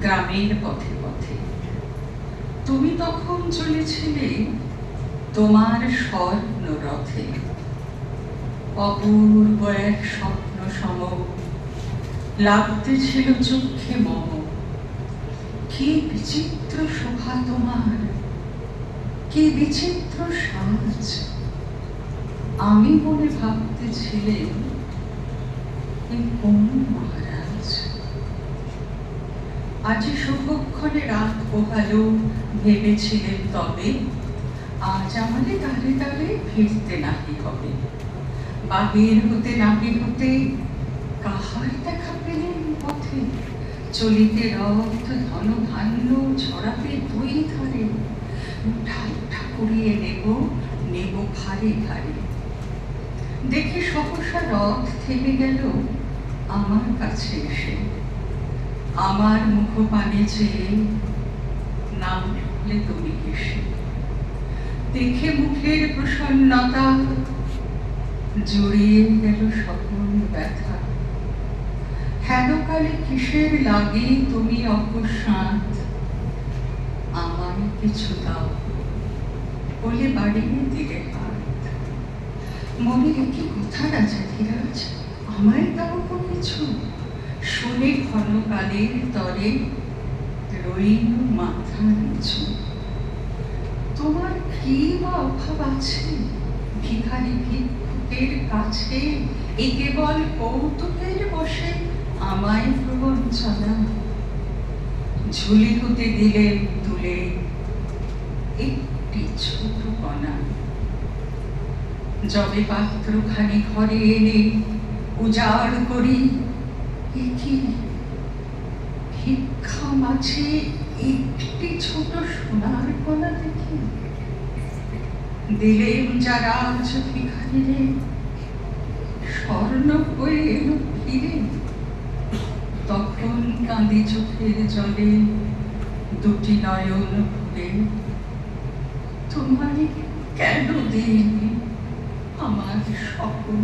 গ্রামের পথে পথে। তুমি তখন চলেছিলে তোমার স্বর্ণ রথে অপূর্ব এক স্বপ্ন সম। লাগতেছিল চোখে মম। কি বিচিত্র শোভা তোমার, কি বিচিত্র সাজ। আমি মনে ভাবতেছিলেন কোন আজি শুভক্ষণে রাত পোহালো ভেবেছিলেন তবে, আজ আমাদের তালে তালে ফিরতে নাহি হবে। বাহির হতে নাহি হতে কাহার দেখা পেলেন পথে? চলিতে রথ ধন ধান্য ছড়াতে দুই ধারে। উঠা উঠা করিয়ে নেব নেব ভারে ভারে। দেখি সহসা রথ থেমে গেল, আমার কাছে এসে। আমার মুখ পানে চেয়ে নাম লিখলে তুমি এসে দেখে মুখের প্রসন্নতা জড়িয়ে গেল সকল ব্যথা। হেন হেনকালে কিসের লাগে তুমি অকস্মাৎ? আমার কিছু দাও। বলে বাড়িয়ে দিলে হাত। মনে কি কথা রাজা ধীরাজ, আমায় দাও কিছু? শুনে ক্ষণকালের তরে রইল মাথা নিচু। তোমার কি বা অভাব আছে? ভিখারি ভিক্ষুকের কাছে এ কেবল কৌতুকের বসে আমায় ঝুলি হতে দিলেন তুলে একটি ছোট কণা। যবে পাত্রখানি ঘরে এনে উজাড় করি এ ভিক্ষা মাঝে একটি ছোট সোনার কণা দেখি। দিলেন যারা আজ ভিখারিরে স্বর্ণ হয়ে এলো ফিরে তখন কাঁদি চোখের জলে দুটি নয়ন ভরে তোমায় কেন দিইনি? আমার সকল